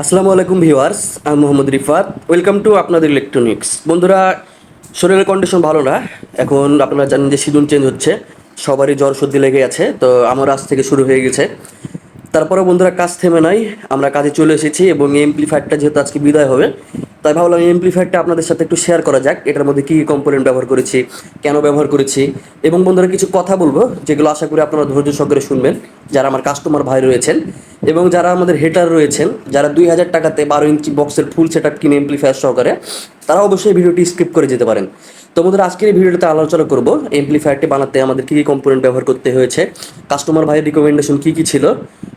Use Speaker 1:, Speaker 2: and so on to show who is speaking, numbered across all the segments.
Speaker 1: আসসালামু আলাইকুম ভিউয়ার্স, আমি মোহাম্মদ রিফাত। ওয়েলকাম টু আপনাদের ইলেকট্রনিক্স বন্ধুরা, শরীরের কন্ডিশন ভালো না, এখন আপনারা জানেন যে সিজন চেঞ্জ হচ্ছে, সবারই জ্বর সর্দি লেগে আছে, তো আমার আজ থেকে শুরু হয়ে গেছে। তারপরে বন্ধুরা কাজ থেমে নাই, আমরা কাজে চলে এসেছি এবং এই এমপ্লিফায়ারটা যেহেতু আজকে বিদায় হবে, তাই ভাবলাম এই এমপ্লিফায়ারটা আপনাদের সাথে একটু শেয়ার করা যাক, এটার মধ্যে কী কী কম্পোনেন্ট ব্যবহার করেছি, কেন ব্যবহার করেছি, এবং বন্ধুরা কিছু কথা বলব, যেগুলো আশা করি আপনারা ধৈর্য সহকারে শুনবেন, যারা আমার কাস্টমার ভাই রয়েছেন, এবং যারা আমাদের হেটার রয়েছেন, যারা দুই হাজার টাকাতে বারো ইঞ্চি বক্সের ফুল সেট আপ কিনে এমপ্লিফায়ার সহকারে, তারা অবশ্যই ভিডিওটি স্কিপ করে যেতে পারেন। তো বন্ধুরা, আজকের এই ভিডিওটাতে আলোচনা করব এমপ্লিফায়ারটি বানাতে আমাদের কী কী কম্পোনেন্ট ব্যবহার করতে হয়েছে কাস্টমার ভাইয়ের রিকমেন্ডেশন কী কী ছিল,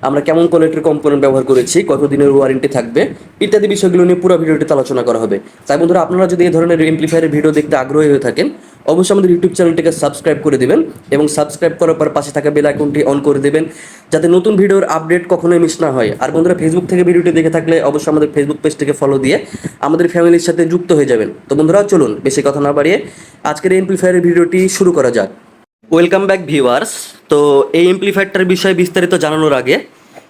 Speaker 1: আমরা কেমন কোয়ালিটির কম্পোনেন্ট ব্যবহার করেছি, কতদিনের ওয়ারেন্টি থাকবে, ইত্যাদি বিষয়গুলো নিয়ে পুরো ভিডিওটিতে আলোচনা করা হবে। তাই বন্ধুরা, আপনারা যদি এই ধরনের এমপ্লিফায়ারের ভিডিও দেখতে আগ্রহী হয়ে থাকেন অবশ্যই আমাদের ইউটিউব চ্যানেলটিকে সাবস্ক্রাইব করে দেবেন এবং সাবস্ক্রাইব করার পর পাশে থাকা বেল আইকনটি অন করে দেবেন, যাতে নতুন ভিডিওর আপডেট কখনোই মিস না হয়। আর বন্ধুরা ফেসবুক থেকে ভিডিওটি দেখে থাকলে অবশ্যই আমাদের ফেসবুক পেজটিকে ফলো দিয়ে আমাদের ফ্যামিলির সাথে যুক্ত হয়ে যাবেন। তো বন্ধুরা, চলুন বেশি কথা না বাড়িয়ে আজকের এমপ্লিফায়ারের ভিডিওটি শুরু করা যাক। ওয়েলকাম ব্যাক ভিউয়ার্স তো এই এমপ্লিফায়ারটার বিষয়ে বিস্তারিত জানানোর আগে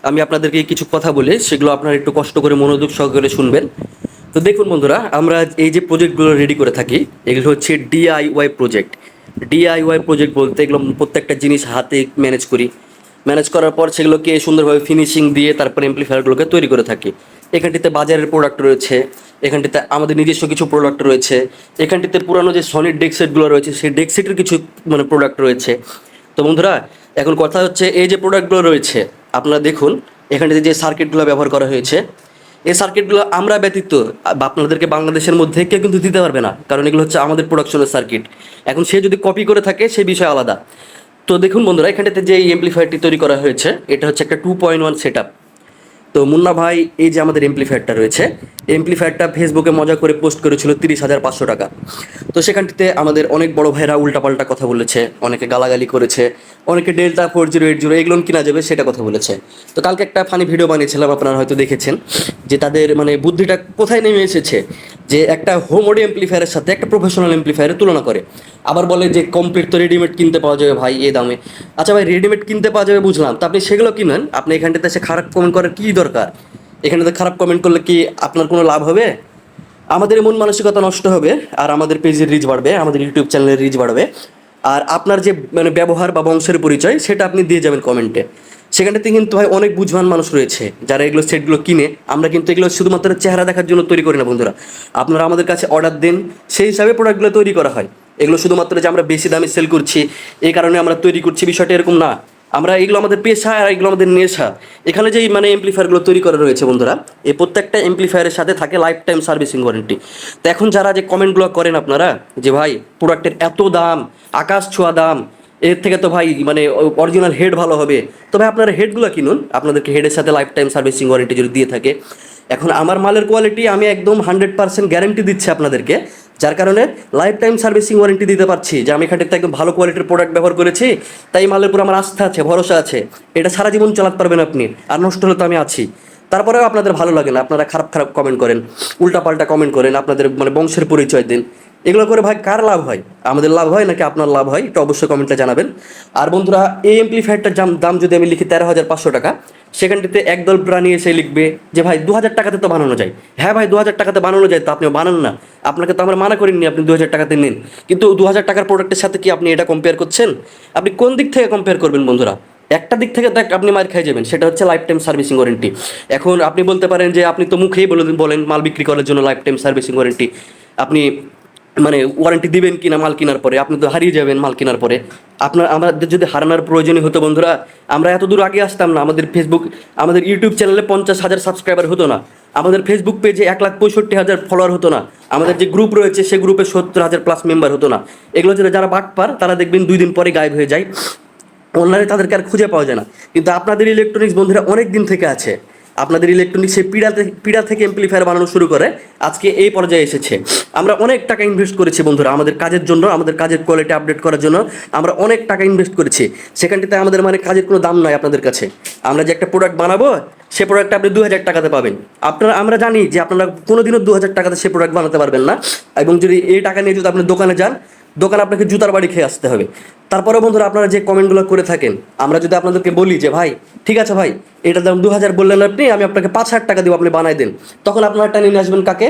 Speaker 1: আমি আপনাদেরকে কিছু কথা বলি, সেগুলো আপনারা একটু কষ্ট করে মনোযোগ সহকারে শুনবেন। তো দেখুন বন্ধুরা, আমরা এই যে প্রজেক্টগুলো রেডি করে থাকি, এগুলো হচ্ছে ডিআইওয়াই প্রজেক্ট ডিআইওয়াই প্রজেক্ট বলতে এগুলো প্রত্যেকটা জিনিস হাতে ম্যানেজ করি। ম্যানেজ করার পর সেগুলোকে সুন্দরভাবে ফিনিশিং দিয়ে তারপর এমপ্লিফায়ারগুলোকে তৈরি করে থাকি। এখানটিতে বাজারের প্রোডাক্ট রয়েছে, এখানটিতে আমাদের নিজস্ব কিছু প্রোডাক্ট রয়েছে, এখানটিতে পুরানো যে সনির ডেক সেটগুলো রয়েছে, সেই ডেক সেটের কিছু মানে প্রোডাক্ট রয়েছে। তো বন্ধুরা, এখন কথা হচ্ছে এই যে প্রোডাক্টগুলো রয়েছে, আপনারা দেখুন, এখানটিতে যে সার্কিটগুলো ব্যবহার করা হয়েছে এই সার্কিটগুলো আমরা ব্যতীত আপনাদেরকে বাংলাদেশের মধ্যে কেউ কিন্তু দিতে পারবে না, কারণ এগুলো হচ্ছে আমাদের প্রোডাকশনের সার্কিট এখন সে যদি কপি করে থাকে, সে বিষয় আলাদা। তো দেখুন বন্ধুরা, এখানটাতে যে এমপ্লিফায়ারটি তৈরি করা হয়েছে, এটা হচ্ছে একটা টু পয়েন্ট ওয়ান সেট তো মুন্না ভাই, এই যে আমাদের এমপ্লিফায়ারটা রয়েছে এমপ্লিফায়ারটা ফেসবুকে মজা করে পোস্ট করেছিল তিরিশ হাজার পাঁচশো টাকা। তো সেখানটিতে আমাদের অনেক বড় ভাইরা উল্টাপাল্টা কথা বলেছে, অনেকে গালাগালি করেছে, অনেকে delta four zero eight zero এগুলো কিনা যাবে সেটা কথা বলেছে। তো কালকে একটা ফানি ভিডিও বানিয়েছিলাম, আপনারা হয়তো দেখেছেন, যে তাদের মানে বুদ্ধিটা কোথায় নেমে এসেছে, যে একটা হোম অডিও এমপ্লিফায়ারের সাথে একটা প্রফেশনাল এমপ্লিফায়ারের তুলনা করে। আবার বলে যে কমপ্লিট তো রেডিমেড কিনতে পাওয়া যাবে ভাই, এ দামে। আচ্ছা ভাই রেডিমেড কিনতে পাওয়া যাবে, বুঝলাম। তো আপনি সেগুলো কিনেন, আপনি এখানটাতে এসে খারাপ কমেন্ট করার কী দরকার? এখানেতে খারাপ কমেন্ট করলে কি আপনার কোনো লাভ হবে? আমাদের মন মানসিকতা নষ্ট হবে, আর আমাদের পেজের রিচ বাড়বে, আমাদের ইউটিউব চ্যানেলের রিচ বাড়বে। আর আপনার যে মানে ব্যবহার বা বংশের পরিচয়, সেটা আপনি দিয়ে যাবেন কমেন্টে সেখানটাতে কিন্তু ভাই অনেক বুঝবান মানুষ রয়েছে, যারা এগুলো সেটগুলো কিনে, আমরা কিন্তু এগুলো শুধুমাত্র চেহারা দেখার জন্য তৈরি করি না, বন্ধুরা। আপনারা আমাদের কাছে অর্ডার দেন, সেই হিসাবে প্রোডাক্টগুলো তৈরি করা হয়। এগুলো শুধুমাত্র যে আমরা বেশি দামে সেল করছি, এই কারণে আমরা তৈরি করছি, বিষয়টা এরকম না। আমরা এগুলো আমাদের পেশা আর এগুলো আমাদের নেশা। এখানে যেই মানে এমপ্লিফায়ারগুলো তৈরি করা রয়েছে বন্ধুরা এই প্রত্যেকটা এমপ্লিফায়ারের সাথে থাকে লাইফ টাইম সার্ভিসিং ওয়ারেন্টি তো এখন যারা যে কমেন্টগুলো করেন আপনারা, যে ভাই প্রোডাক্টের এত দাম, আকাশ ছোঁয়া দাম, এর থেকে তো ভাই মানে অরিজিনাল হেড ভালো হবে। তবে আপনারা হেডগুলো কিনুন, আপনাদেরকে হেডের সাথে লাইফ টাইম সার্ভিসিং ওয়ারেন্টি যদি দিয়ে থাকে। এখন আমার মালের কোয়ালিটি আমি একদম হান্ড্রেড পার্সেন্ট গ্যারেন্টি দিচ্ছি আপনাদেরকে যার কারণে লাইফ টাইম সার্ভিসিং ওয়ারেন্টি দিতে পারছি, যে আমি খাটের একদম ভালো কোয়ালিটির প্রোডাক্ট ব্যবহার করেছি, তাই মালের উপর আমার আস্থা আছে, ভরসা আছে। এটা সারা জীবন চালাতে পারবেন আপনি, আর নষ্ট হলে তো আমি আছি। তারপরেও আপনাদের ভালো লাগে না, আপনারা খারাপ খারাপ কমেন্ট করেন, উল্টাপাল্টা কমেন্ট করেন, আপনাদের মানে বংশের পরিচয় দিন। এগুলো করে ভাই কার লাভ হয়? আমাদের লাভ হয় নাকি আপনার লাভ হয়? এটা অবশ্যই কমেন্টে জানাবেন। আর বন্ধুরা, এই এমপ্লিফায়ারটার দাম দাম যদি আমি লিখি তেরো হাজার পাঁচশো টাকা, সেখানটিতে একদল প্রাণী এসে লিখবে যে, ভাই দু হাজার টাকাতে তো বানানো যায়। হ্যাঁ ভাই দু হাজার টাকাতে বানানো যায়, তো আপনি বানান না। আপনাকে তো আমরা মানা করিনি আপনি দু হাজার টাকাতে নিন। কিন্তু দু হাজার টাকার প্রোডাক্টের সাথে কি আপনি এটা কম্পেয়ার করছেন? আপনি কোন দিক থেকে কম্পেয়ার করবেন বন্ধুরা? একটা দিক থেকে দেখ, আপনি মার খেয়ে যাবেন, সেটা হচ্ছে লাইফ টাইম সার্ভিসিং ওয়ারেন্টি এখন আপনি বলতে পারেন যে, আপনি তো মুখেই বলে, বলেন, মাল বিক্রি করার জন্য লাইফ টাইম সার্ভিসিং ওয়ারেন্টি আপনি মানে ওয়ারেন্টি দিবেন কিনা মাল কেনার পরে, আপনি তো হারিয়ে যাবেন মাল কেনার পরে। আপনার, আমাদের যদি হারানোর প্রয়োজনই হতো বন্ধুরা, আমরা এত দূর আগে আসতাম না, আমাদের ফেসবুক আমাদের ইউটিউব চ্যানেলে পঞ্চাশ হাজার সাবস্ক্রাইবার হতো না। আমাদের ফেসবুক পেজে এক লাখ পঁয়ষট্টি হাজার ফলোয়ার হতো না। আমাদের যে গ্রুপ রয়েছে, সে গ্রুপে সত্তর হাজার প্লাস মেম্বার হতো না। এগুলো যারা যারা বাটপার তারা দেখবেন দুই দিন পরে গায়েব হয়ে যায়। অনলাইনে তাদেরকে আর খুঁজে পাওয়া যায় না। কিন্তু আপনাদের ইলেকট্রনিক্স বন্ধুরা অনেক দিন থেকে আছে। আপনাদের ইলেকট্রনিক্স পিড়া পিড়া থেকে এমপ্লিফায়ার বানানো শুরু করে, আজকে এই পর্যায়ে এসেছে। আমরা অনেক টাকা ইনভেস্ট করেছি বন্ধুরা, আমাদের কাজের জন্য, আমাদের কাজের কোয়ালিটি আপডেট করার জন্য, আমরা অনেক টাকা ইনভেস্ট করেছি। সেখানটিতে আমাদের মানে কাজের কোনো দাম নাই আপনাদের কাছে। আমরা যে একটা প্রোডাক্ট বানাবো, সে প্রোডাক্টটা আপনি দু হাজার টাকাতে পাবেন। আপনারা, আমরা জানি যে আপনারা কোনোদিনও দু হাজার টাকাতে সে প্রোডাক্ট বানাতে পারবেন না। এবং যদি এই টাকা নিয়ে যদি আপনি দোকানে যান দোকান আপনাকে জুতার বাড়ি খেয়ে আসতে হবে। তারপরে বন্ধুরা আপনারা যে কমেন্টগুলো করে থাকেন, আমরা যদি আপনাদেরকে বলি যে, ভাই, ঠিক আছে ভাই এটার দাম দু হাজার বললেন আপনি, আমি আপনাকে পাঁচ হাজার টাকা দিব, আপনি বানাই দেন। তখন আপনারা টানিয়ে নিয়ে আসবেন কাকে?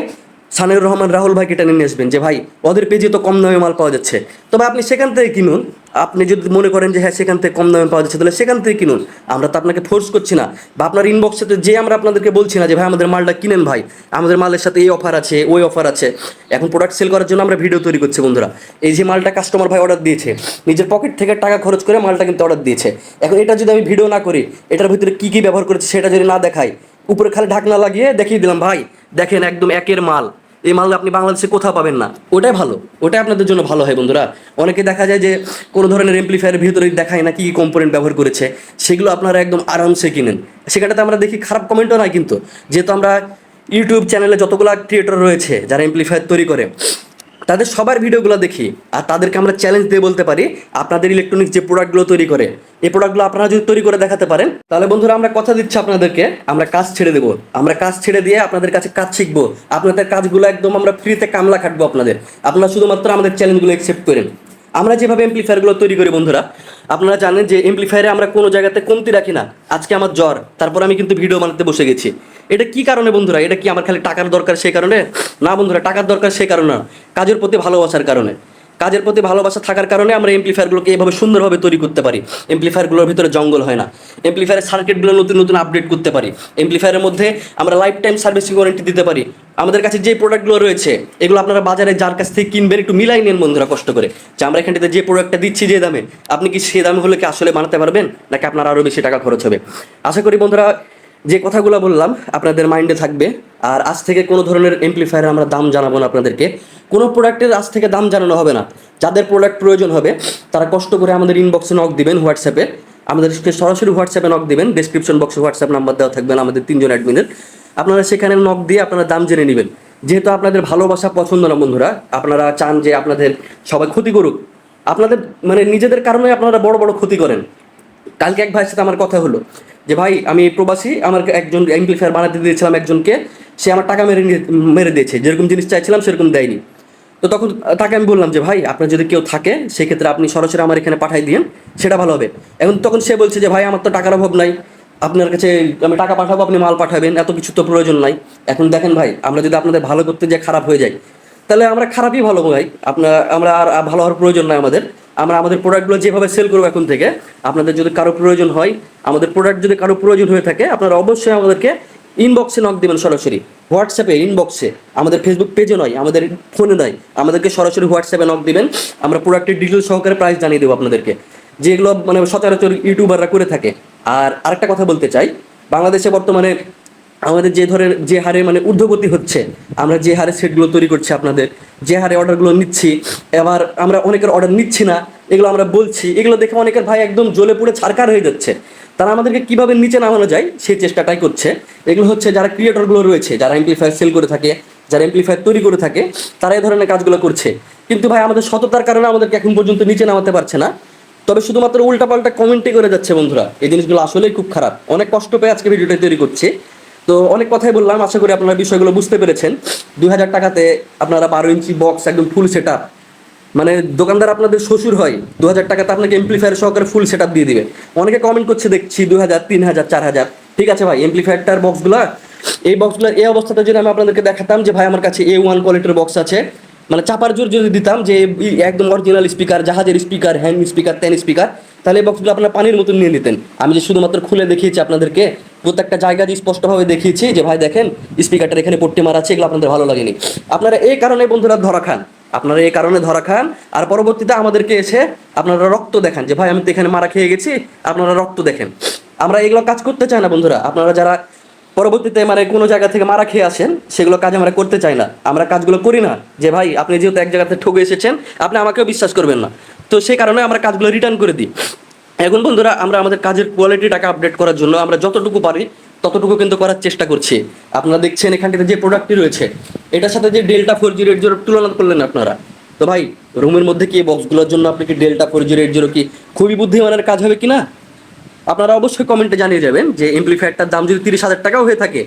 Speaker 1: সানিউর রহমান, রাহুল ভাইকে টেনে নিয়ে আসবেন যে, ভাই, ওদের পেজে তো কম দামে মাল পাওয়া যাচ্ছে। তবে আপনি সেখান থেকে কিনুন। আপনি যদি মনে করেন যে হ্যাঁ সেখান থেকে কম দামে পাওয়া যাচ্ছে, তাহলে সেখান থেকে কিনুন। আমরা তো আপনাকে ফোর্স করছি না। বা আপনার ইনবক্সে যে আমরা আপনাদেরকে বলছি না যে, ভাই, আমাদের মালটা কিনেন ভাই। আমাদের মালের সাথে এই অফার আছে, ওই অফার আছে। এখন প্রোডাক্ট সেল করার জন্য আমরা ভিডিও তৈরি করছি, বন্ধুরা। এই যে মালটা কাস্টমার ভাই অর্ডার দিয়েছে, নিজের পকেট থেকে টাকা খরচ করে মালটা কিন্তু অর্ডার দিয়েছে। এখন এটা যদি আমি ভিডিও না করি, এটার ভিতরে কী কী ব্যবহার করেছি সেটা যদি না দেখাই, উপরে খালি ঢাকনা লাগিয়ে দেখিয়ে দিলাম, ভাই দেখেন একদম একের মাল। এই মাল আপনি বাংলাদেশে কোথাও পাবেন না। ওটাই ভালো। ওটাই আপনাদের জন্য ভালো হয় বন্ধুরা। অনেকে দেখা যায় যে কোনো ধরনের এমপ্লিফায়ারের ভিতরে দেখায় না কি কম্পোনেন্ট ব্যবহার করেছে। সেগুলো আপনারা একদম আরামসে কিনেন। সেখানটাতে আমরা দেখি খারাপ কমেন্টও নয় কিন্তু। যেহেতু আমরা ইউটিউব চ্যানেলে যতগুলো ক্রিয়েটর রয়েছে, যারা এমপ্লিফায়ার তৈরি করে তাদের সবার ভিডিওগুলো দেখি আর তাদেরকে আমরা চ্যালেঞ্জ দিয়ে বলতে পারি আপনাদের ইলেকট্রনিক্স যে প্রোডাক্টগুলো তৈরি করে। এই প্রোডাক্টগুলো আপনারা যদি তৈরি করে দেখাতে পারেন, তাহলে বন্ধুরা আমরা কথা দিচ্ছি আপনাদেরকে, আমরা কাজ ছেড়ে দেবো। আমরা কাজ ছেড়ে দিয়ে আপনাদের কাছে কাজ শিখব। আপনাদের কাজগুলো একদম আমরা ফ্রিতে কামলা খাটবো আপনাদের। আপনারা শুধুমাত্র আমাদের চ্যালেঞ্জগুলো অ্যাকসেপ্ট করেন। আমরা যেভাবে এমপ্লিফায়ারগুলো তৈরি করি বন্ধুরা, আপনারা জানেন যে এমপ্লিফায়ারে আমরা কোনো জায়গাতে কমতি রাখি না। আজকে আমার জ্বর, তারপর আমি কিন্তু ভিডিও বানাতে বসে গেছি। এটা কি কারণে বন্ধুরা? এটা কি আমার খালি টাকার দরকার সেই কারণে? না বন্ধুরা, টাকার দরকার সেই কারণে না। কাজের প্রতি ভালোবাসার কারণে। কাজের প্রতি ভালোবাসা থাকার কারণে আমরা এমপ্লিফায়ারগুলোকে এভাবে সুন্দরভাবে তৈরি করতে পারি। এমপ্লিফায়ারগুলোর ভিতরে জঙ্গল হয় না। এমপ্লিফায়ারের সার্কিটগুলো নতুন নতুন আপডেট করতে পারি। এমপ্লিফায়ারের মধ্যে আমরা লাইফ টাইম সার্ভিসিং ওয়ারেন্টি দিতে পারি। আমাদের কাছে যে প্রোডাক্টগুলো রয়েছে, এগুলো আপনারা বাজারে যার কাছ থেকে কিনবেন, একটু মিলাই নেন বন্ধুরা কষ্ট করে। যে আমরা এখানটাতে যে প্রোডাক্টটা দিচ্ছি যে দামে, আপনি কি সে দামে হলে কি আসলে বানাতে পারবেন? নাকি আপনার আরও বেশি টাকা খরচ হবে? আশা করি বন্ধুরা যে কথাগুলো বললাম আপনাদের মাইন্ডে থাকবে, আর আজ থেকে কোনো ধরনের এমপ্লিফায়ারের আমরা দাম জানাব না আপনাদেরকে। কোনো প্রোডাক্টের আজ থেকে দাম জানানো হবে না। যাদের প্রোডাক্ট প্রয়োজন হবে, তারা কষ্ট করে আমাদের ইনবক্সে নক দিবেন হোয়াটসঅ্যাপে আমাদেরকে সরাসরি হোয়াটসঅ্যাপে নক দিবেন ডিসক্রিপশন বক্সে হোয়াটসঅ্যাপ নাম্বার দেওয়া থাকবেন আমাদের তিনজন অ্যাডমিনের আপনারা সেখানে নক দিয়ে আপনারা দাম জেনে নেবেন। যেহেতু আপনাদের ভালোবাসা পছন্দ না বন্ধুরা, আপনারা চান যে আপনাদের সবাই ক্ষতি করুক। আপনাদের মানে নিজেদের কারণে আপনারা বড় বড় ক্ষতি করেন। কালকে এক ভাইয়ের সাথে আমার কথা হলো যে, ভাই, আমি প্রবাসী, আমার একজন এমপ্লিফায়ার বানাতে দিয়েছিলাম একজনকে, সে আমার টাকা মেরে মেরে দিয়েছে। যেরকম জিনিস চাইছিলাম, সেরকম দেয়নি। তো তখন তাকে আমি বললাম যে, ভাই, আপনার যদি কেউ থাকে, সেক্ষেত্রে আপনি সরাসরি আমার এখানে পাঠাই দিন সেটা ভালো হবে। এখন তখন সে বলছে যে, ভাই, আমার তো টাকার অভাব নাই। আপনার কাছে আমি টাকা পাঠাবো, আপনি মাল পাঠাবেন, এত কিছু তো প্রয়োজন নাই। এখন দেখেন ভাই, আমরা যদি আপনাদের ভালো করতে যে খারাপ হয়ে যাই তাহলে আমরা খারাপই ভালো ভাই। আপনার, আমরা আর ভালো হওয়ার প্রয়োজন নাই আমাদের। আমরা আমাদের প্রোডাক্টগুলো যেভাবে সেল করব এখন থেকে, আপনাদের যদি কারও প্রয়োজন হয়, আমাদের প্রোডাক্ট যদি কারও প্রয়োজন হয়ে থাকে, আপনারা অবশ্যই আমাদেরকে ইনবক্সে নক দেবেন সরাসরি। হোয়াটসঅ্যাপে ইনবক্সে আমাদের ফেসবুক পেজে নয়, আমাদের ফোনে নয়। আমাদেরকে সরাসরি হোয়াটসঅ্যাপে নক দেবেন। আমরা প্রোডাক্টের ডিটেল সহকারে প্রাইস জানিয়ে দেবো আপনাদেরকে। যেগুলো মানে সচরাচর ইউটিউবাররা করে থাকে। আর আরেকটা কথা বলতে চাই, বাংলাদেশে বর্তমানে আমাদের যে ধরনের যে হারে মানে ঊর্ধ্বগতি হচ্ছে, আমরা যে হারে সেটগুলো তৈরি করছি আপনাদের, যে হারে অর্ডারগুলো নিচ্ছি, এবার আমরা অনেকের অর্ডার নিচ্ছি না, এগুলো আমরা বলছি, এগুলো দেখে অনেকের ভাই একদম জ্বলে পুড়ে ছারকার হয়ে যাচ্ছে। তারা আমাদেরকে কীভাবে নিচে নামানো যায় সেই চেষ্টাটাই করছে। এগুলো হচ্ছে যারা ক্রিয়েটরগুলো রয়েছে, যারা এমপ্লিফায়ার সেল করে থাকে, যারা এমপ্লিফায়ার তৈরি করে থাকে, তারা এই ধরনের কাজগুলো করছে। কিন্তু ভাই, আমাদের সততার কারণে আমাদেরকে এখন পর্যন্ত নিচে নামাতে পারছে না। তবে শুধুমাত্র উল্টাপাল্টা কমেন্টই করে যাচ্ছে বন্ধুরা। এই জিনিসগুলো আসলেই খুব খারাপ। অনেক কষ্ট পেয়ে আজকে ভিডিওটা তৈরি করছে। তো অনেক কথাই বললাম, আশা করি আপনারা বিষয়গুলো বুঝতে পেরেছেন। দুই হাজার টাকাতে আপনারা বারো ইঞ্চি বক্স একদম ফুল সেট মানে দোকানদার আপনাদের শ্বশুর হয় দু হাজার টাকাতে আপনাকে এমপ্লিফায়ার সহকারে ফুল সেট দিয়ে দিবে। অনেকে কমেন্ট করছে, দেখছি দু হাজার, তিন হাজার, চার হাজার। ঠিক আছে ভাই এমপ্লিফায়ারটার বক্সগুলো এই বক্সগুলো এই অবস্থাতে যদি আমি আপনাদেরকে দেখাতাম যে ভাই, আমার কাছে এ ওয়ান কোয়ালিটির বক্স আছে। মানে চাপার জোর যদি দিতাম যে একদম অরিজিনাল স্পিকার জাহাজের speaker hand speaker ten speaker তাহলে এই বক্সগুলো আপনারা পানির মতন নিয়ে নিতেন। আমি যে শুধুমাত্র খুলে দেখিয়েছি আপনাদেরকে, প্রত্যেকটা জায়গা দিয়ে স্পষ্টভাবে দেখিয়েছি যে, ভাই, দেখেন স্পিকারটার এখানে পট্টি মারা আছে, এগুলো আপনাদের ভালো লাগেনি। আপনারা এই কারণে বন্ধুরা ধরা খান। আপনারা এই কারণে ধরা খান। আর পরবর্তীতে আমাদেরকে এসে আপনারা রক্ত দেখান যে, ভাই, আমি তো এখানে মারা খেয়ে গেছি, আপনারা রক্ত দেখেন। আমরা এগুলো কাজ করতে চাই না বন্ধুরা। আপনারা যারা পরবর্তীতে মানে কোনো জায়গা থেকে মারা খেয়ে আসেন, সেগুলো কাজ আমরা করতে চাই না। আমরা কাজগুলো করি না যে, ভাই, আপনি যেহেতু এক জায়গাতে ঠকে এসেছেন, আপনি আমাকেও বিশ্বাস করবেন না। তো সেই কারণে আমরা কাজগুলো রিটার্ন করে দিই। এখন বন্ধুরা, আমরা আমাদের কাজের কোয়ালিটিটাকে আপডেট করার জন্য আমরা যতটুকু পারি, ততটুকু কিন্তু করার চেষ্টা করছি। আপনারা দেখছেন এখানটিতে যে প্রোডাক্টটি রয়েছে, এটার সাথে যে delta four zero eight zero তুলনা করলেন আপনারা। তো ভাই রুমের মধ্যে কি বক্সগুলোর জন্য আপনি কি delta four zero eight zero কি খুবই বুদ্ধিমানের কাজ হবে কি না আপনারা অবশ্যই কমেন্টে জানিয়ে যাবেন যে এমপ্লিফায়ারটার দাম যদি তিরিশ হাজার টাকাও হয়ে থাকে,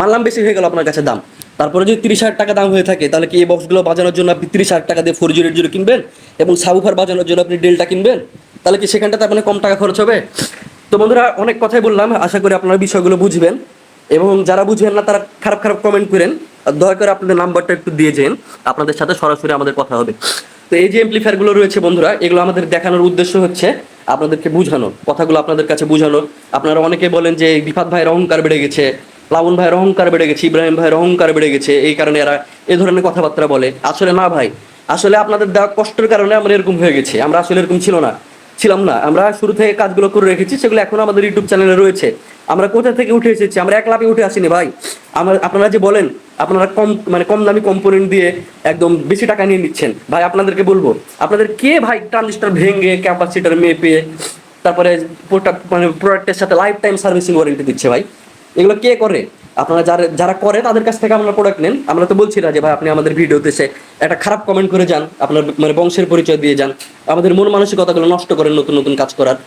Speaker 1: মানলাম বেশি হয়ে গেল আপনার কাছে দাম। তারপরে যদি তিরিশ হাজার টাকা দাম হয়ে থাকে, তাহলে কি এই বক্সগুলো বাজানোর জন্য আপনি তিরিশ হাজার টাকা দিয়ে ফোর জিরো জিরো কিনবেন এবং সাবুফার বাজানোর জন্য আপনি ডেলটা কিনবেন? তাহলে কি সেখানটাতে আপনার কম টাকা খরচ হবে? তো বন্ধুরা, অনেক কথাই বললাম, আশা করি আপনারা বিষয়গুলো বুঝবেন। এবং যারা বুঝবেন না, তারা খারাপ খারাপ কমেন্ট করেন। দয়া করে আপনাদের নাম্বারটা একটু দিয়ে যেন, আপনাদের সাথে সরাসরি আমাদের কথা হবে। তো এই যে এমপ্লিফায়ারগুলো রয়েছে বন্ধুরা, এগুলো আমাদের দেখানোর উদ্দেশ্য হচ্ছে আপনাদেরকে বোঝানো, কথাগুলো আপনাদের কাছে বোঝানো। আপনারা অনেকে বলেন যে বিফাত ভাইয়ের অহংকার বেড়ে গেছে প্লাবন ভাইয়ের অহংকার বেড়ে গেছে, ইব্রাহিম ভাইয়ের অহংকার বেড়ে গেছে, এই কারণে এরা এ ধরনের কথাবার্তা বলে। আসলে না ভাই, আসলে আপনাদের দেওয়া কষ্টের কারণে আমরা এরকম হয়ে গেছি, আমরা আসলে এরকম ছিল না, ছিলাম না। আমরা শুরু থেকে কাজগুলো করে রেখেছি, সেগুলো এখন আমাদের ইউটিউব চ্যানেলে রয়েছে। আমরা কোথা থেকে উঠে এসেছি? আমরা এক লাভে উঠে আসিনি ভাই। আমার, আপনারা যে বলেন, আপনারা কম মানে কম দামি কম্পোনেন্ট দিয়ে একদম বেশি টাকা নিয়ে নিচ্ছেন। ভাই, আপনাদেরকে বলব, আপনাদের কে ভাই ট্রানজিস্টার ভেঙে ক্যাপাসিটার মেপে, তারপরে মানে প্রোডাক্টের সাথে লাইফ টাইম সার্ভিসিং ওয়ারেন্টি দিচ্ছে ভাই? এগুলো কে করে? আপনারা যারা যারা করে তাদের কাছ থেকে আপনারা প্রোডাক্ট নেন। আমরা তো বলছি না যে ভাই আপনি আমাদের ভিডিওতে এসে একটা খারাপ কমেন্ট করে যান, আপনার মানে বংশের পরিচয় দিয়ে যান। আমাদের মন মানসিকতাগুলো নষ্ট করেন নতুন নতুন কাজ করার।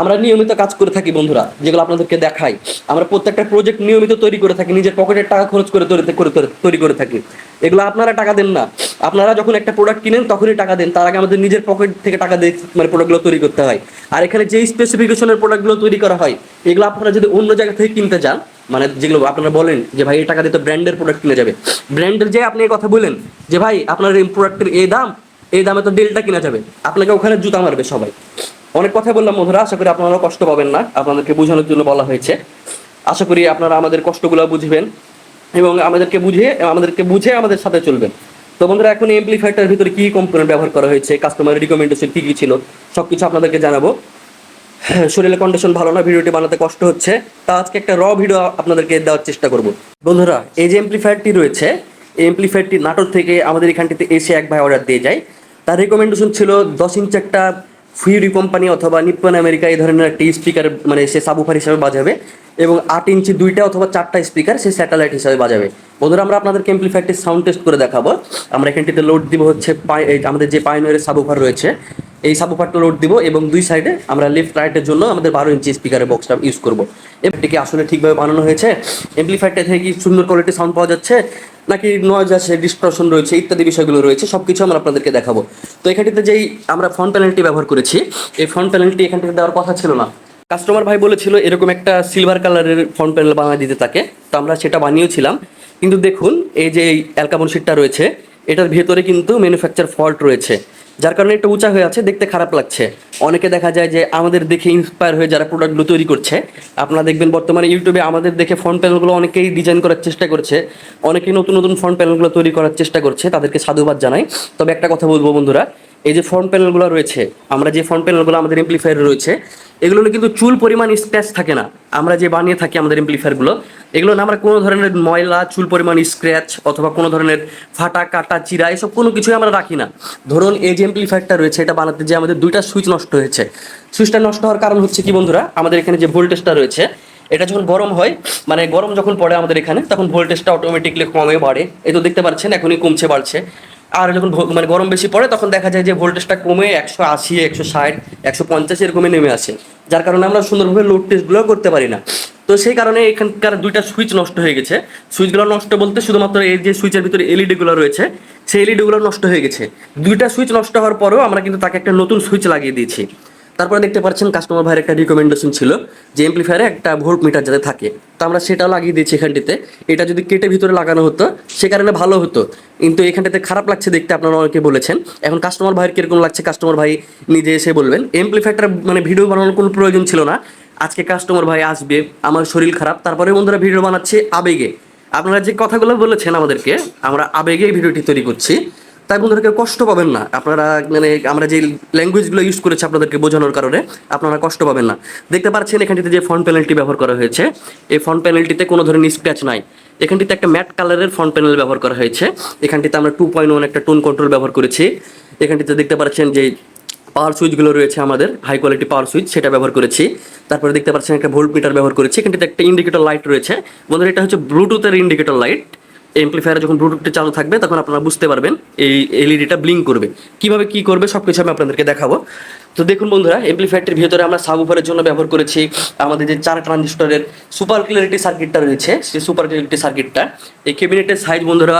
Speaker 1: আমরা নিয়মিত কাজ করে থাকি বন্ধুরা, যেগুলো আপনাদেরকে দেখাই। আমরা প্রত্যেকটা প্রজেক্ট নিয়মিত তৈরি করে থাকি, নিজের পকেটের টাকা খরচ করে তৈরি, করে থাকি। এগুলো আপনারা টাকা দেন না। আপনারা যখন একটা প্রোডাক্ট কিনেন, তখনই টাকা দেন। তার আগে আমাদের নিজের পকেট থেকে টাকা দিয়ে মানে প্রোডাক্টগুলো তৈরি করতে হয়। আর এখানে যে স্পেসিফিকেশনের প্রোডাক্টগুলো তৈরি করা হয়, এগুলো আপনারা যদি অন্য জায়গা থেকে কিনতে যান মানে যেগুলো আপনারা বলেন যে ভাই এই টাকা দিয়ে তো ব্র্যান্ডের প্রোডাক্ট কিনে যাবে। ব্র্যান্ডের যে আপনি এই কথা বলেন যে ভাই আপনার এই প্রোডাক্টের এই দাম, এই দামে তো ডেলটা কিনা যাবে। আপনাকে ওখানে জুতা মারবে সবাই। অনেক কথা বললাম বন্ধুরা, আশা করি আপনারা কষ্ট পাবেন না। আপনাদেরকে বোঝানোর জন্য বলা হয়েছে। আশা করি আপনারা আমাদের কষ্টগুলো বুঝবেন এবং আমাদেরকে বুঝে আমাদেরকে বুঝে আমাদের সাথে চলবেন। তো বন্ধুরা, এখন এমপ্লিফায়ারটার ভিতরে কি কম্পোনেন্ট ব্যবহার করা হয়েছে কাস্টমার রিকমেন্ডেশন কি কি ছিল সব কিছু আপনাদেরকে জানাব। শরীরের কন্ডিশন ভালো না ভিডিওটি বানাতে কষ্ট হচ্ছে, তা আজকে একটা র ভিডিও আপনাদেরকে দেওয়ার চেষ্টা করব। বন্ধুরা, এই যে এমপ্লিফায়ারটি রয়েছে, এই এমপ্লিফায়ারটি নাটোর থেকে আমাদের এখানটিতে এসে এক ভাই অর্ডার দিয়ে যায়। তার রেকমেন্ডেশন ছিল দশ ইঞ্চ একটা ফিউরি কোম্পানি অথবা নিপ্পন আমেরিকা এই ধরনের একটি স্পিকার মানে সে সাবুফার হিসাবে বাজাবে এবং আট ইঞ্চি দুইটা অথবা চারটা স্পিকার সে স্যাটেলাইট হিসাবে বাজাবে। বন্ধুরা, আমরা আপনাদেরকে এমপ্লিফায়ারটি সাউন্ড টেস্ট করে দেখাবো। আমরা এখানটিতে লোড দিব হচ্ছে আমাদের যে পাইনয়ের সাবুফার রয়েছে এই সাবুফারটা লোড দিব এবং দুই সাইডে আমরা লেফট রাইটের জন্য আমাদের বারো ইঞ্চি স্পিকারের বক্সটা ইউজ করব। এটিকে আসলে ঠিকভাবে বানানো হয়েছে। এমপ্লিফায়ারটা থেকে কি সুন্দর কোয়ালিটি সাউন্ড পাওয়া যাচ্ছে? নাকি নয়েজ আছে ডিস্ট্রশন রয়েছে, ইত্যাদি বিষয়গুলো রয়েছে সব কিছু আমরা আপনাদেরকে দেখাবো। তো এখানটিতে যেই আমরা ফ্রন্ট প্যানেলটি ব্যবহার করেছি, এই ফ্রন্ট প্যানেলটি এখানটিতে দেওয়ার কথা ছিল না। কাস্টমার ভাই বলেছিল এরকম একটা সিলভার কালারের ফ্রন্ট প্যানেল বানিয়ে দিতে তাকে। তো আমরা সেটা বানিয়েছিলাম। কিন্তু দেখুন, এই যে এই অ্যালকামন শিটটা রয়েছে, এটার ভেতরে কিন্তু ম্যানুফ্যাকচার ফল্ট রয়েছে। যার কারণে একটু উঁচা হয়ে আছে, দেখতে খারাপ লাগছে। অনেকে দেখা যায় যে আমাদের দেখে ইন্সপায়ার হয়ে যারা প্রোডাক্টগুলো তৈরি করছে, আপনারা দেখবেন বর্তমানে ইউটিউবে আমাদের দেখে ফ্রন্ট প্যানেলগুলো অনেকেই ডিজাইন করার চেষ্টা করছে। অনেকেই নতুন নতুন ফ্রন্ট প্যানেলগুলো তৈরি করার চেষ্টা করছে, তাদেরকে সাধুবাদ জানাই। তবে একটা কথা বলব বন্ধুরা এই যে ফ্রন্ট প্যানেলগুলো রয়েছে, আমরা যে ফ্রন্ট প্যানেলগুলো আমাদের এমপ্লিফায়ার রয়েছে এগুলো কিন্তু চুল পরিমাণ স্ক্র্যাচ থাকে না। আমরা যে বানিয়ে থাকি আমাদের এমপ্লিফায়ারগুলো এগুলো না আমরা কোনো ধরনের ময়লা, চুল পরিমাণ স্ক্র্যাচ অথবা কোনো ধরনের ফাটা, কাটা, চিরা, এসব কোনো কিছুই আমরা রাখি না। ধরুন এই যে এমপ্লিফায়ারটা রয়েছে, এটা বানাতে যে আমাদের দুইটা সুইচ নষ্ট হয়েছে। সুইচটা নষ্ট হওয়ার কারণ হচ্ছে কি বন্ধুরা? আমাদের এখানে যে ভোল্টেজটা রয়েছে, এটা যখন গরম হয় মানে গরম যখন পড়ে আমাদের এখানে, তখন ভোল্টেজটা অটোমেটিকলি কমে বাড়ে। এই তো দেখতে পাচ্ছেন, এখনই কমছে, বাড়ছে। আর যখন মানে গরম বেশি পড়ে, তখন দেখা যায় যে ভোল্টেজটা কমে একশো আশি, একশো ষাট, একশো পঞ্চাশ এরকমই নেমে আসে। যার কারণে আমরা সুন্দরভাবে লোড টেস্টগুলো করতে পারি না। তো সেই কারণে এখানকার দুইটা সুইচ নষ্ট হয়ে গেছে। সুইচগুলো নষ্ট বলতে শুধুমাত্র এই যে সুইচের ভিতরে এলইডিগুলো রয়েছে, সেই এলইডিগুলো নষ্ট হয়ে গেছে। দুইটা সুইচ নষ্ট হওয়ার পরেও আমরা কিন্তু তাকে একটা নতুন সুইচ লাগিয়ে দিয়েছি। তারপরে দেখতে পাচ্ছেন কাস্টমার ভাইয়ের একটা রিকমেন্ডেশন ছিল যে এমপ্লিফায়ারে একটা ভোল্ট মিটার যাতে থাকে। তো আমরা সেটাও লাগিয়ে দিয়েছি এখানটিতে। এটা যদি কেটে ভিতরে লাগানো হতো, সে কারণে ভালো হতো। কিন্তু এখানটাতে খারাপ লাগছে দেখতে আপনারা অনেকে বলেছেন। এখন কাস্টমার ভাইয়ের কীরকম লাগছে কাস্টমার ভাই নিজে এসে বলবেন। এমপ্লিফায়ারটার মানে ভিডিও বানানোর কোনো প্রয়োজন ছিল না। আজকে কাস্টমার ভাই আসবে, আমার শরীর খারাপ, তারপরে বন্ধুরা ভিডিও বানাচ্ছে আবেগে। আপনারা যে কথাগুলো বলেছেন আমাদেরকে, আমরা আবেগে ভিডিওটি তৈরি করছি। তাই বন্ধুরা কেউ কষ্ট পাবেন না। আপনারা মানে আমরা যে ল্যাঙ্গুয়েজগুলো ইউজ করেছি আপনাদেরকে বোঝানোর কারণে, আপনারা কষ্ট পাবেন না। দেখতে পাচ্ছেন এখানটিতে যে ফ্রন্ট প্যানেলটি ব্যবহার করা হয়েছে। এই ফ্রন্ট প্যানেলটিতে কোনো ধরনের স্ক্র্যাচ নাই। এখানটিতে একটা ম্যাট কালারের ফ্রন্ট প্যানেল ব্যবহার করা হয়েছে। এখানটিতে আমরা টু পয়েন্ট ওয়ান একটা টোন কন্ট্রোল ব্যবহার করেছি। এখানটিতে দেখতে পাচ্ছেন যে পাওয়ার সুইচগুলো রয়েছে আমাদের হাই কোয়ালিটি পাওয়ার সুইচ সেটা ব্যবহার করেছি। তারপরে দেখতে পাচ্ছেন একটা ভোল্ট মিটার ব্যবহার করেছি। এখানটিতে একটা ইন্ডিকেটর লাইট রয়েছে। বন্ধুরা, এটা হচ্ছে ব্লুটুথের ইন্ডিকেটর লাইট এমপ্লিফায়ারে যখন ব্লুটুথটা চালু থাকবে, তখন আপনারা বুঝতে পারবেন এই এলইডিটা ব্লিঙ্ক করবে। কীভাবে কি করবে সব কিছু আমি আপনাদেরকে দেখাবো। তো দেখুন বন্ধুরা এমপ্লিফায়ারটির ভিতরে আমরা সাবউফারের জন্য ব্যবহার করেছি আমাদের যে চার ট্রানজিস্টরের সুপার ক্লিয়ারিটি সার্কিটটা রয়েছে সেই সুপার ক্লিয়ারিটি সার্কিটটা এই ক্যাবিনেটের সাইজ বন্ধুরা